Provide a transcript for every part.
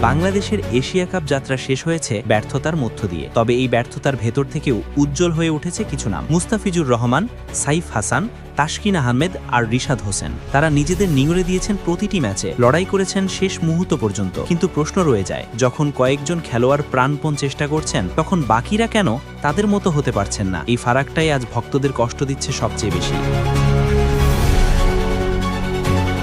বাংলাদেশের Asia cup যাত্রা শেষ হয়েছে ব্যর্থতার মধ্য দিয়ে। তবে এই ব্যর্থতার ভেতর থেকেও উজ্জ্বল হয়ে উঠেছে কিছু নাম। মুস্তাফিজুর রহমান, সাইফ হাসান, তাসকিন আহমেদ আর রিশাদ হোসেন। তারা নিজেদের নিংড়ে দিয়েছেন প্রতিটি ম্যাচে। লড়াই করেছেন শেষ মুহূর্ত পর্যন্ত। কিন্তু প্রশ্ন রয়ে যায়, যখন কয়েকজন খেলোয়াড় প্রাণপণ চেষ্টা করছেন, তখন বাকিরা কেন? তাদের মতো হতে পারছেন না। এই ফারাকটাই আজ ভক্তদের কষ্ট দিচ্ছে সবচেয়ে বেশি।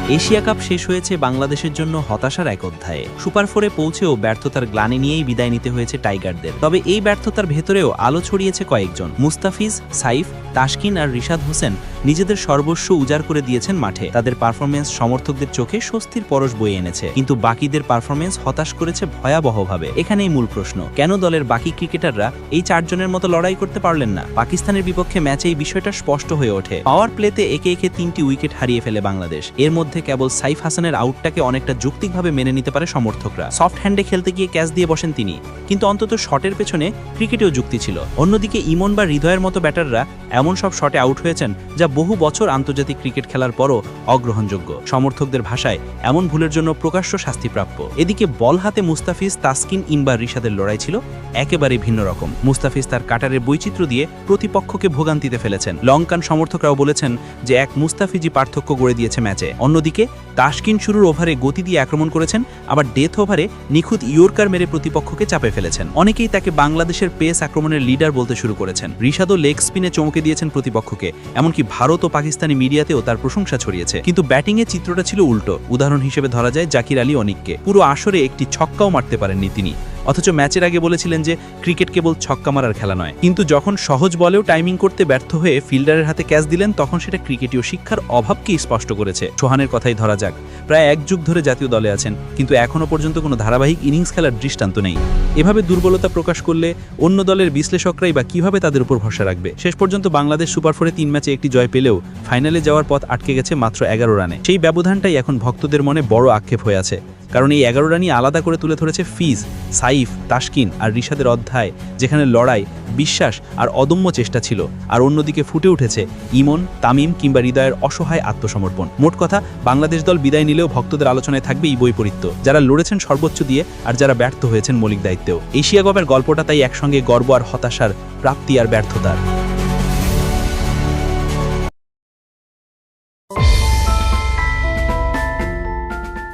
এশিয়া কাপ শেষ হয়েছে বাংলাদেশের জন্য হতাশার এক অধ্যায়ে। সুপার ফোরে পৌঁছেও ব্যর্থতার গ্লানি নিয়েই বিদায় নিতে হয়েছে টাইগারদের। তবে এই ব্যর্থতার ভেতরেও আলো ছড়িয়েছে কয়েকজন। মুস্তাফিজ, সাইফ তাসকিন আর রিশাদ হোসেন নিজেদের সর্বস্ব উজাড় করে দিয়েছেন মাঠে। তাদের পারফরমেন্স সমর্থকদের চোখে স্বস্তির পরশ বয়ে এনেছে। কিন্তু বাকিদের পারফরমেন্স হতাশ করেছে ভয়াবহভাবে। এখানেই মূল প্রশ্ন, কেন দলের বাকি ক্রিকেটাররা এই চারজনের মতো লড়াই করতে পারলেন না? পাকিস্তানের বিপক্ষে ম্যাচে এই বিষয়টা স্পষ্ট হয়ে ওঠে। পাওয়ার প্লেতে একে একে তিনটি উইকেট হারিয়ে ফেলে বাংলাদেশ। এর মধ্যে কেবল সাইফ হাসানের আউটটাকে অনেকটা যৌক্তিকভাবে মেনে নিতে পারে সমর্থকরা। সফট হ্যান্ডে খেলতে গিয়ে ক্যাচ দিয়ে বসেন তিনি। কিন্তু অন্তত শটের পেছনে ক্রিকেটেও যুক্তি ছিল। অন্যদিকে ইমন বা হৃদয়ের মতো ব্যাটাররা এমন সব শটে আউট হয়েছেন যা বহু বছর আন্তর্জাতিক ক্রিকেট খেলার পরও অগ্রহণযোগ্য। সমর্থকদের ভাষায় এমন ভুলের জন্য প্রকাশ্য শাস্তিপ্রাপ্য এদিকে বল হাতে মুস্তাফিজ, তাসকিন ইমবা রিশাদের লড়াই ছিল একেবারে ভিন্ন রকম। মুস্তাফিজ তার কাটারের বৈচিত্র্য দিয়ে প্রতিপক্ষকে ভোগান্তিতে ফেলেছেন। লঙ্কান সমর্থকরাও বলেছেন যে এক মুস্তাফিজি পার্থক্য গড়ে দিয়েছে ম্যাচে। অন্যদিকে, তাসকিন শুরুর ওভারে গতি দিয়ে আক্রমণ করেছেন, আবার ডেথ ওভারে নিখুঁত ইয়র্কার মেরে প্রতিপক্ষকে চাপে ফেলেছেন। অনেকেই তাকে বাংলাদেশের পেস আক্রমণের লিডার বলতে শুরু করেছেন। ঋষাদও লেগ স্পিনে চমকে দিয়েছেন প্রতিপক্ষকে, এমনকি ভারত ও পাকিস্তানি মিডিয়াতেও তার প্রশংসা ছড়িয়েছে। কিন্তু ব্যাটিংয়ে চিত্রটা ছিল উল্টো। উদাহরণ হিসেবে ধরা যায় জাকির আলী অনিককে। পুরো আসরে একটি ছক্কাও মারতে পারেননি তিনি। অথচ ম্যাচের আগে বলেছিলেন যে, ক্রিকেট কেবল ছক্কা মারার খেলা নয়। কিন্তু যখন সহজ বলেও টাইমিং করতে ব্যর্থ হয়ে ফিল্ডারের হাতে ক্যাচ দিলেন, তখন সেটা ক্রিকেটীয় শিক্ষার অভাবকেই স্পষ্ট করেছে। সোহানের কথাই ধরা যাক। প্রায় এক যুগ ধরে জাতীয় দলে আছেন, কিন্তু এখনও পর্যন্ত কোনো ধারাবাহিক ইনিংস খেলার দৃষ্টান্ত নেই। এভাবে দুর্বলতা প্রকাশ করলে অন্য দলের বিশ্লেষকরাই বা কীভাবে তাদের উপর ভরসা রাখবে? শেষ পর্যন্ত বাংলাদেশ সুপার ফোরে তিন ম্যাচে একটি জয় পেলেও ফাইনালে যাওয়ার পথ আটকে গেছে মাত্র এগারো রানে। সেই ব্যবধানটাই এখন ভক্তদের মনে বড় আক্ষেপ হয়ে আছে। কারণ এই এগারো রানই আলাদা করে তুলে ধরেছে ফিজ, সাইফ তাসকিন আর রিশাদের অধ্যায়, যেখানে লড়াই, বিশ্বাস আর অদম্য চেষ্টা ছিল। আর অন্যদিকে ফুটে উঠেছে ইমন, তামিম কিংবা হৃদয়ের অসহায় আত্মসমর্পণ। মোট কথা, বাংলাদেশ দল বিদায় নিলেও ভক্তদের আলোচনায় থাকবে এই বৈপরীত্য। যারা লড়েছেন সর্বোচ্চ দিয়ে আর যারা ব্যর্থ হয়েছেন মৌলিক দায়িত্বেও। এশিয়া কাপের গল্পটা তাই একসঙ্গে গর্ব আর হতাশার প্রাপ্তি আর ব্যর্থতার।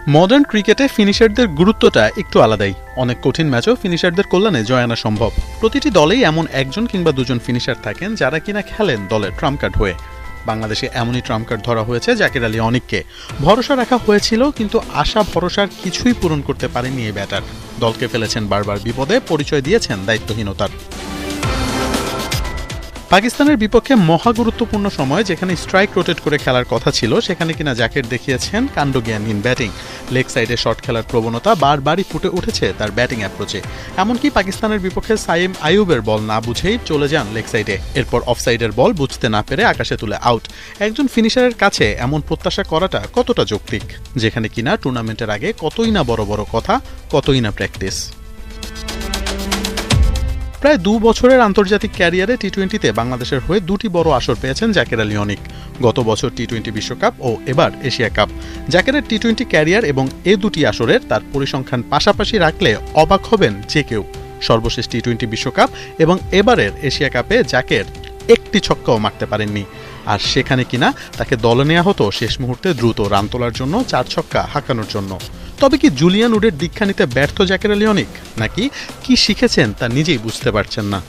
মডার্ন ক্রিকেটে ফিনিশারদের গুরুত্বটা একটু আলাদাই। অনেক কঠিন ম্যাচও ফিনিশারদের কল্যাণে জয় আনা সম্ভব। প্রতিটি দলেই এমন একজন কিংবা দুজন ফিনিশার থাকেন যারা কিনা খেলেন দলের ট্রাম্প কার্ড হয়ে। বাংলাদেশে এমনই ট্রাম্প কার্ড ধরা হয়েছে জাকির আলী অনেককে। ভরসা রাখা হয়েছিল, কিন্তু আশা, ভরসার কিছুই পূরণ করতে পারেনি এই ব্যাটার। দলকে ফেলেছেন বারবার বিপদে, পরিচয় দিয়েছেন দায়িত্বহীনতার। পাকিস্তানের বিপক্ষে মহা গুরুত্বপূর্ণ সময় যেখানে স্ট্রাইক রোটেট করে খেলার কথা ছিল, সেখানে কিনা জ্যাকেট দেখিয়েছেন কাণ্ডজ্ঞানহীন ব্যাটিং লেগ সাইডে শট খেলার প্রবণতা বারবারই ফুটে উঠেছে তার ব্যাটিং অ্যাপ্রোচে এমনকি পাকিস্তানের বিপক্ষে সাইম আইয়ুবের বল না বুঝেই চলে যান লেগ সাইডে এরপর অফ সাইডের বল বুঝতে না পেরে আকাশে তুলে আউট একজন ফিনিশারের কাছে এমন প্রত্যাশা করাটা কতটা যৌক্তিক? যেখানে কিনা টুর্নামেন্টের আগে কতই না বড় বড় কথা, কতই না প্র্যাকটিস প্রায় দু বছরের আন্তর্জাতিক ক্যারিয়ারে টি টোয়েন্টিতে বাংলাদেশের হয়ে দুটি বড় আসর পেয়েছেন জাকের আলী অনিক। গত বছর টি টোয়েন্টি বিশ্বকাপ ও এবার এশিয়া কাপ। জাকেরের টি টোয়েন্টি ক্যারিয়ার এবং এ দুটি আসরের তার পরিসংখ্যান পাশাপাশি রাখলে অবাক হবেন যে কেউ। সর্বশেষ টি টোয়েন্টি বিশ্বকাপ এবং এবারের এশিয়া কাপে জাকের একটি ছক্কাও মারতে পারেননি। আর সেখানে কিনা তাকে দলে নেওয়া হতো শেষ মুহূর্তে দ্রুত রান তোলার জন্য চার ছক্কা হাঁকানোর জন্য। তবে কি জুলিয়ান উডের দীক্ষা নিতে ব্যর্থ জাকের অনেক? নাকি কি শিখেছেন তা নিজেই বুঝতে পারছেন না?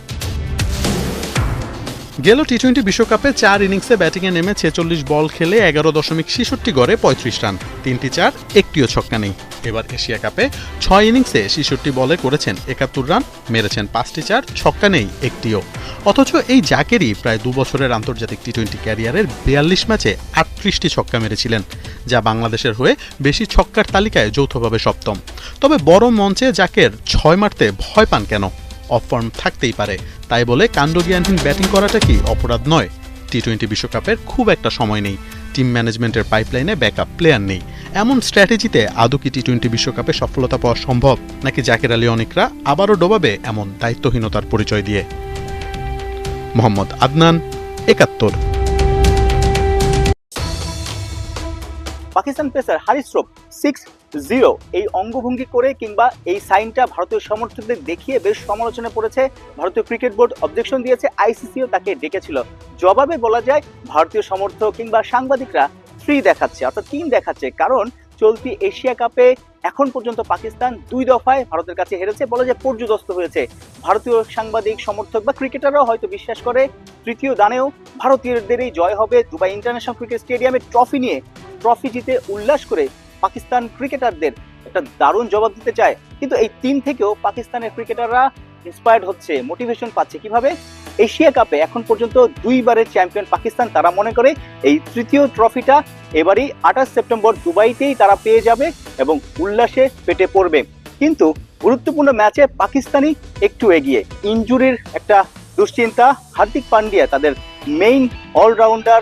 গেল টি টোয়েন্টি বিশ্বকাপে চার ইনিংসে ব্যাটিংয়ে নেমে ছেচল্লিশ বল খেলে এগারো দশমিক ছেষট্টি গড়ে পঁয়ত্রিশ রান। তিনটি চার, একটিও ছক্কা নেই। এবার এশিয়া কাপে ছয় ইনিংসে ছেষট্টি বলে করেছেন একাত্তর রান, মেরেছেন পাঁচটি চার, ছক্কা নেই, একটিও। অথচ এই জাকেরই প্রায় দু বছরের আন্তর্জাতিক টি টোয়েন্টি ক্যারিয়ারের বিয়াল্লিশ ম্যাচে আটত্রিশটি ছক্কা মেরেছিলেন, যা বাংলাদেশের হয়ে বেশি ছক্কার তালিকায় যৌথভাবে সপ্তম। তবে বড় মঞ্চে জাকের ছয় মারতে ভয় পান কেন? অফ ফর্ম থাকতেই পারে। তাই বলে কাণ্ডজ্ঞানহীন ব্যাটিং করাটা কি অপরাধ নয়? টি টোয়েন্টি বিশ্বকাপের খুব একটা সময় নেই। টিম ম্যানেজমেন্টের পাইপলাইনে ব্যাকআপ প্লেয়ার নেই। এমন স্ট্র্যাটেজিতে আদৌ কি টি টোয়েন্টি বিশ্বকাপে সফলতা পাওয়া সম্ভব? নাকি জাকের আলী অনেকরা আবারও ডোবাবে এমন দায়িত্বহীনতার পরিচয় দিয়ে? মোহাম্মদ আদনান, একাত্তর। Pakistan pacer Haris Rauf six zero এই অঙ্গভঙ্গি করে কিংবা এই সাইনটা ভারতীয় সমর্থকদের দেখিয়ে বেশ সমালোচনা পড়েছে। ভারতীয় ক্রিকেট বোর্ড অবজেকশন দিয়েছে আইসিসিও তাকে ডেকেছিল। জবাবে বলা যায়, ভারতীয় সমর্থক কিংবা সাংবাদিকরা ফ্রি দেখাচ্ছে, অর্থাৎ তিন দেখাচ্ছে, কারণ চলতি এশিয়া কাপে এখন পর্যন্ত পাকিস্তান দুই দফায় ভারতের কাছে হেরেছে বলা যায় পর্যদস্ত হয়েছে। ভারতীয় সাংবাদিক, সমর্থক বা ক্রিকেটাররাও হয়তো বিশ্বাস করে, তৃতীয় দানেও ভারতীয়দেরই জয় হবে দুবাই ইন্টারন্যাশনাল ক্রিকেট স্টেডিয়ামে ট্রফি নিয়ে। ট্রফি জিতে উল্লাস করে পাকিস্তান ক্রিকেটারদের একটা দারুণ জবাব দিতে চায়। কিন্তু এই তিন থেকেও পাকিস্তানের ক্রিকেটাররা ইন্সপায়ার্ড হচ্ছে মোটিভেশন পাচ্ছে কীভাবে? এশিয়া কাপে এখন পর্যন্ত দুইবারের চ্যাম্পিয়ন পাকিস্তান, তারা মনে করে এই তৃতীয় ট্রফিটা এবারই আঠাশ সেপ্টেম্বর দুবাইতেই তারা পেয়ে যাবে এবং উল্লাসে পেটে পড়বে। কিন্তু গুরুত্বপূর্ণ ম্যাচে পাকিস্তানি একটু এগিয়ে। ইনজুরির একটা দুশ্চিন্তা, হার্দিক পান্ডিয়া তাদের মেইন অলরাউন্ডার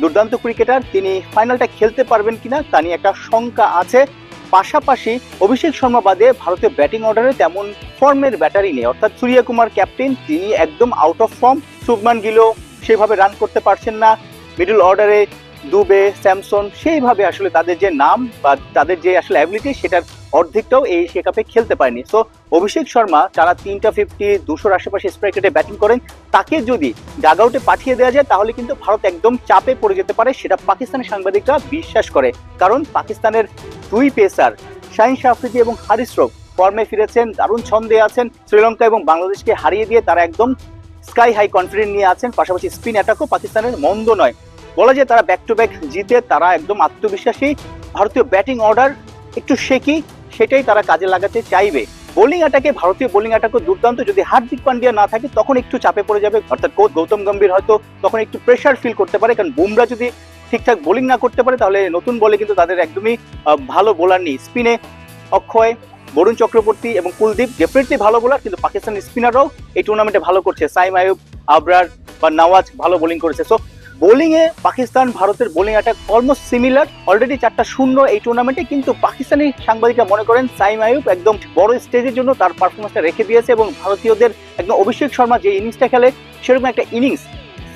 দুর্দান্ত ক্রিকেটার, তিনি ফাইনালটা খেলতে পারবেন কিনা তা নিয়ে একটা শঙ্কা আছে। পাশাপাশি অভিষেক শর্মা বাদে ভারতীয় ব্যাটিং অর্ডারে তেমন ফর্মের ব্যাটারি নেই। অর্থাৎ সূর্য কুমার ক্যাপ্টেন, তিনি একদম আউট অফ ফর্ম শুভমান গিলও সেভাবে রান করতে পারছেন না। মিডল অর্ডারে দুবে, স্যামসন, সেইভাবে আসলে তাদের যে নাম বা তাদের যে আসলে অ্যাবিলিটি সেটার অর্ধেকটাও এই এশিয়া কাপে খেলতে পারেনি। সো অভিষেক শর্মা যারা তিনটা ফিফটি দুশোর আশেপাশে স্ট্রাইক রেটে ব্যাটিং করেন। তাকে যদি ডাগ আউটে পাঠিয়ে দেওয়া যায়, তাহলে কিন্তু ভারত একদম চাপে পড়ে যেতে পারে, সেটা পাকিস্তানের সাংবাদিকরা বিশ্বাস করে। কারণ পাকিস্তানের দুই পেসার, শাহিন আফ্রিদি এবং হারিস রোগ, ফর্মে ফিরেছেন, দারুণ ছন্দে আছেন। শ্রীলঙ্কা এবং বাংলাদেশকে হারিয়ে দিয়ে তারা একদম স্কাই হাই কনফিডেন্ট নিয়ে আছেন। পাশাপাশি স্পিন অ্যাটাকও পাকিস্তানের মন্দ নয়। বলা যায় তারা ব্যাক টু ব্যাক জিতে, তারা একদম আত্মবিশ্বাসী। ভারতীয় ব্যাটিং অর্ডার একটু শেকি সেটাই তারা কাজে লাগাতে চাইবে। বোলিং অ্যাটাকে ভারতীয় বোলিং অ্যাটাকও দুর্দান্ত। যদি হার্দিক পান্ডিয়া না থাকে, তখন একটু চাপে পড়ে যাবে। অর্থাৎ কোচ গৌতম গম্ভীর হয়তো তখন একটু প্রেশার ফিল করতে পারে। কারণ বুমরা যদি ঠিকঠাক বোলিং না করতে পারে, তাহলে নতুন বলে কিন্তু তাদের একদমই ভালো বোলার নেই। স্পিনে অক্ষয়, বরুণ চক্রবর্তী এবং কুলদীপ ডেফিনেটলি ভালো বোলার, কিন্তু পাকিস্তানের স্পিনাররাও এই টুর্নামেন্টে ভালো করছে। সাইম আয়ুব, আবরার বা নওয়াজ ভালো বোলিং করেছে। সো বোলিং এ পাকিস্তান, ভারতের bowling attack almost similar already চারটা শূন্য এই টুর্নামেন্টে কিন্তু পাকিস্তানি সাংবাদিকরা মনে করেন সাইম আয়ুব একদম বড় স্টেজের জন্য তার পারফরমেন্সটা রেখে দিয়েছে এবং ভারতীয়দের একদম অভিষেক শর্মা যে ইনিংসটা খেলে, সেরকম একটা ইনিংস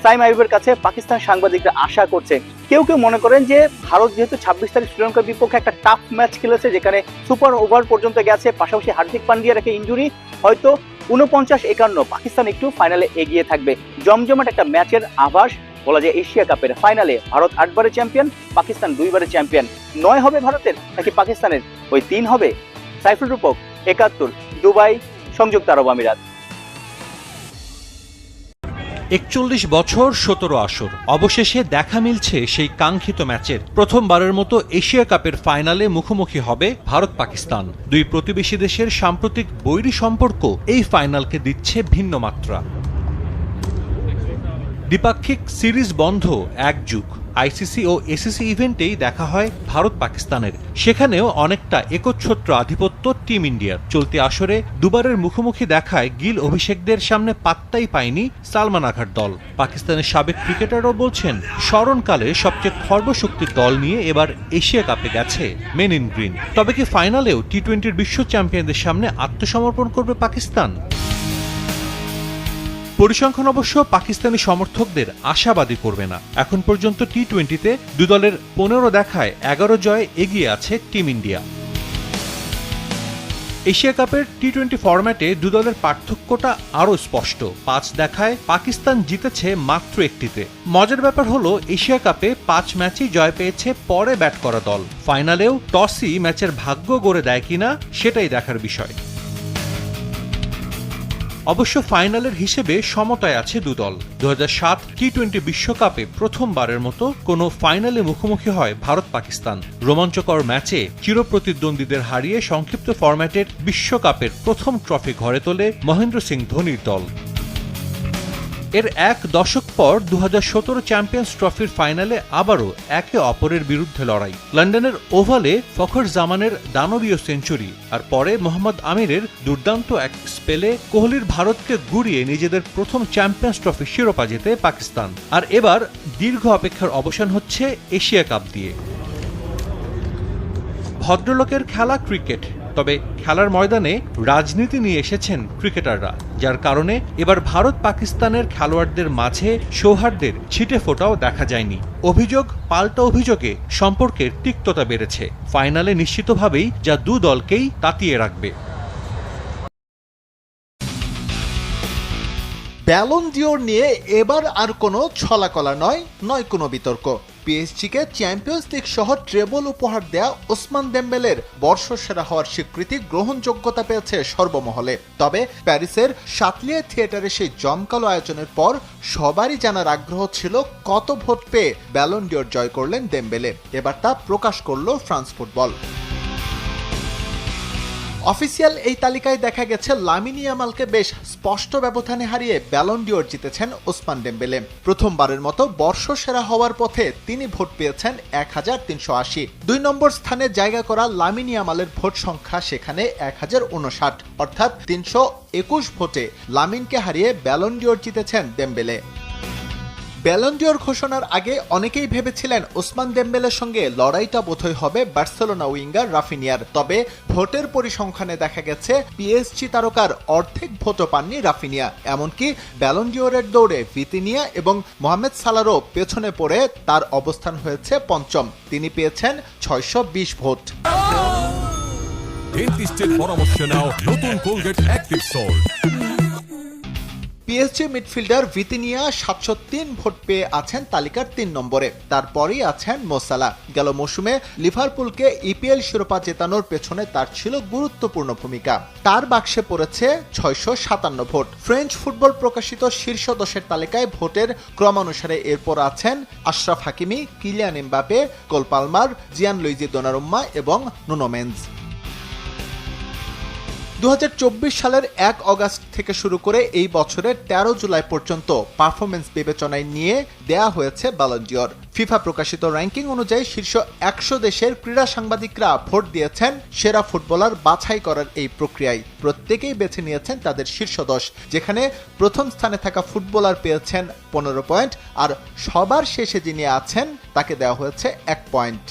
সাইম আয়ুবের কাছে পাকিস্তান সাংবাদিকরা আশা করছে। কেউ কেউ মনে করেন যে ভারত যেহেতু ছাব্বিশ তারিখ শ্রীলঙ্কার বিপক্ষে একটা টাফ ম্যাচ খেলেছে, যেখানে সুপার ওভার পর্যন্ত গেছে, পাশাপাশি হার্দিক পান্ডিয়ার একটা ইঞ্জুরি হয়তো উনপঞ্চাশ একান্ন, পাকিস্তান একটু ফাইনালে এগিয়ে থাকবে। জমজমাট একটা ম্যাচের আভাস। বলা যায় এশিয়া কাপের ফাইনালে ভারত আটবারের চ্যাম্পিয়ন, পাকিস্তান দুইবারের চ্যাম্পিয়ন। নয় হবে ভারতের, নাকি পাকিস্তানের? ওই তিন হবে সাইফুল রূপক, একাত্তর, দুবাই, সংযুক্ত আরব আমিরাত। একচল্লিশ বছর, সতেরো আসর। অবশেষে দেখা মিলছে সেই কাঙ্ক্ষিত ম্যাচের। প্রথমবারের মতো এশিয়া কাপের ফাইনালে মুখোমুখি হবে ভারত পাকিস্তান দুই প্রতিবেশী দেশের সাম্প্রতিক বৈরী সম্পর্ক এই ফাইনালকে দিচ্ছে ভিন্ন মাত্রা দ্বিপাক্ষিক সিরিজ বন্ধ এক যুগ। আইসিসি ও এসিসি ইভেন্টেই দেখা হয় ভারত পাকিস্তানের সেখানেও অনেকটা একচ্ছত্র আধিপত্য টিম ইন্ডিয়ার। চলতি আসরে দুবারের মুখোমুখি দেখায় গিল অভিষেকদের সামনে পাত্তাই পায়নি সালমান আঘার দল। পাকিস্তানের সাবেক ক্রিকেটারও বলছেন, স্মরণকালে সবচেয়ে খর্বশক্তির দল নিয়ে এবার এশিয়া কাপে গেছে মেন ইন গ্রিন। তবে কি ফাইনালেও টি টোয়েন্টির বিশ্ব চ্যাম্পিয়নদের সামনে আত্মসমর্পণ করবে পাকিস্তান? পরিসংখ্যান অবশ্য পাকিস্তানি সমর্থকদের আশাবাদী করবে না। এখন পর্যন্ত টি টোয়েন্টিতে দু দলের পনেরো দেখায় এগারো জয়ে এগিয়ে আছে টিম ইন্ডিয়া। এশিয়া কাপের টি টোয়েন্টি ফরম্যাটে দু দলের পার্থক্যটা আরও স্পষ্ট। পাঁচ দেখায় পাকিস্তান জিতেছে মাত্র একটিতে। মজার ব্যাপার হলো, এশিয়া কাপে পাঁচ ম্যাচই জয় পেয়েছে পরে ব্যাট করা দল। ফাইনালেও টসই ম্যাচের ভাগ্য গড়ে দেয় কিনা, সেটাই দেখার বিষয়। অবশ্য ফাইনালের হিসেবে সমতায় আছে দু দল। দু টি টোয়েন্টি বিশ্বকাপে প্রথমবারের মতো কোনো ফাইনালে মুখোমুখি হয় ভারত পাকিস্তান রোমাঞ্চকর ম্যাচে চিরপ্রতিদ্বন্দ্বীদের হারিয়ে সংক্ষিপ্ত ফরম্যাটের বিশ্বকাপের প্রথম ট্রফি ঘরে তোলে মহেন্দ্র সিং ধোনির দল। এর এক দশক পর দু হাজার সতেরো চ্যাম্পিয়ন্স ট্রফির ফাইনালে আবারও একে অপরের বিরুদ্ধে লড়াই। লন্ডনের ওভালে ফখর জামানের দানবীয় সেঞ্চুরি আর পরে মোহাম্মদ আমিরের দুর্দান্ত এক স্পেলে কোহলির ভারতকে গুড়িয়ে নিজেদের প্রথম চ্যাম্পিয়ন্স ট্রফি শিরোপা জেতে পাকিস্তান। আর এবার দীর্ঘ অপেক্ষার অবসান হচ্ছে এশিয়া কাপ দিয়ে। ভদ্রলোকের খেলা ক্রিকেট, তবে খেলার ময়দানে রাজনীতি নিয়ে এসেছেন ক্রিকেটাররা। যার কারণে এবার ভারত পাকিস্তানের খেলোয়াড়দের মাঝে সৌহার্দ্যের ছিটে ফোটাও দেখা যায়নি। অভিযোগ, পাল্টা অভিযোগে সম্পর্কের তিক্ততা বেড়েছে। ফাইনালে নিশ্চিতভাবেই যা দু দলকেই তাতিয়ে রাখবে। ব্যালন ডিওর নিয়ে এবার আর কোনো ছলাকলা নয় নয় কোনো বিতর্ক। পিএসজিকে চ্যাম্পিয়ন্স লিগ সহ ট্রেবল উপহার দেয়া ওসমান দেম্বেলের বর্ষসেরা হওয়ার স্বীকৃতি গ্রহণযোগ্যতা পেয়েছে সর্বমহলে। তবে প্যারিসের সাতলিয়া থিয়েটারে সেই জমকালো আয়োজনের পর সবারই জানার আগ্রহ ছিল কত ভোট পেয়ে ব্যালন ডিওর জয় করলেন দেম্বেলে। এবার তা প্রকাশ করল ফ্রান্স ফুটবল। অফিসিয়াল এই তালিকায় দেখা গেছে, লামিনী ইয়ামালকে বেশ স্পষ্ট ব্যবধানে হারিয়ে ব্যালন ডিওর জিতেছেন ওসমান ডেম্বেলে। প্রথমবারের মতো বর্ষসেরা হওয়ার পথে তিনি ভোট পেয়েছেন এক হাজার তিনশো আশি। দুই নম্বর স্থানে জায়গা করা লামিনী ইয়ামালের ভোট সংখ্যা সেখানে এক হাজার উনষাট অর্থাৎ তিনশো একুশ ভোটে লামিনকে হারিয়ে ব্যালন ডিওর জিতেছেন ডেম্বেলে। ব্যালন্ডিওর ঘোষণার আগে অনেকেই ভেবেছিলেন ওসমান দেম্বেলের সঙ্গে লড়াইটা বোধহয় হবে বার্সেলোনা উইঙ্গার রাফিনিয়ার। তবে ভোটের পরিসংখ্যানে দেখা গেছে পিএসজি তারকার অর্ধেক ভোটও পাননি রাফিনিয়া। এমনকি ব্যালন্ডিওরের দৌড়ে ভিতিনিয়া এবং মোহাম্মদ সালারও পেছনে পড়ে তার অবস্থান হয়েছে পঞ্চম। তিনি পেয়েছেন ছয়শো ভোট। পরামর্শ নাও নতুন Colgate active salt. PSG midfielder Vitinha সাতশো তিন ভোট পেয়ে আছেন তালিকার তিন নম্বরে। তারপরই আছেন মোসালা। গেল মৌসুমে লিভারপুলকে ইপিএল শিরোপা জেতানোর পেছনে তার ছিল গুরুত্বপূর্ণ ভূমিকা। তার বাক্সে পড়েছে ছয়শো সাতান্ন ভোট। ফ্রেঞ্চ ফুটবল প্রকাশিত শীর্ষ দশের তালিকায় ভোটের ক্রমানুসারে এরপর আছেন Achraf Hakimi, Kylian Mbappe Cole Palmer Gianluigi Donnarumma এবং নুনোমেন্স দু হাজার চব্বিশ সালের এক অগাস্ট থেকে শুরু করে এই বছরের তেরো জুলাই পর্যন্ত পারফরমেন্স বিবেচনায় নিয়ে দেয়া হয়েছে ব্যালন্ডিয়র ফিফা প্রকাশিত র্যাঙ্কিং অনুযায়ী শীর্ষ একশো দেশের ক্রীড়া সাংবাদিকরা ভোট দিয়েছেন সেরা ফুটবলার বাছাই করার এই প্রক্রিয়ায়। প্রত্যেকেই বেছে নিয়েছেন তাদের শীর্ষ দশ যেখানে প্রথম স্থানে থাকা ফুটবলার পেয়েছেন পনেরো পয়েন্ট আর সবার শেষে যিনি আছেন তাকে দেওয়া হয়েছে এক পয়েন্ট।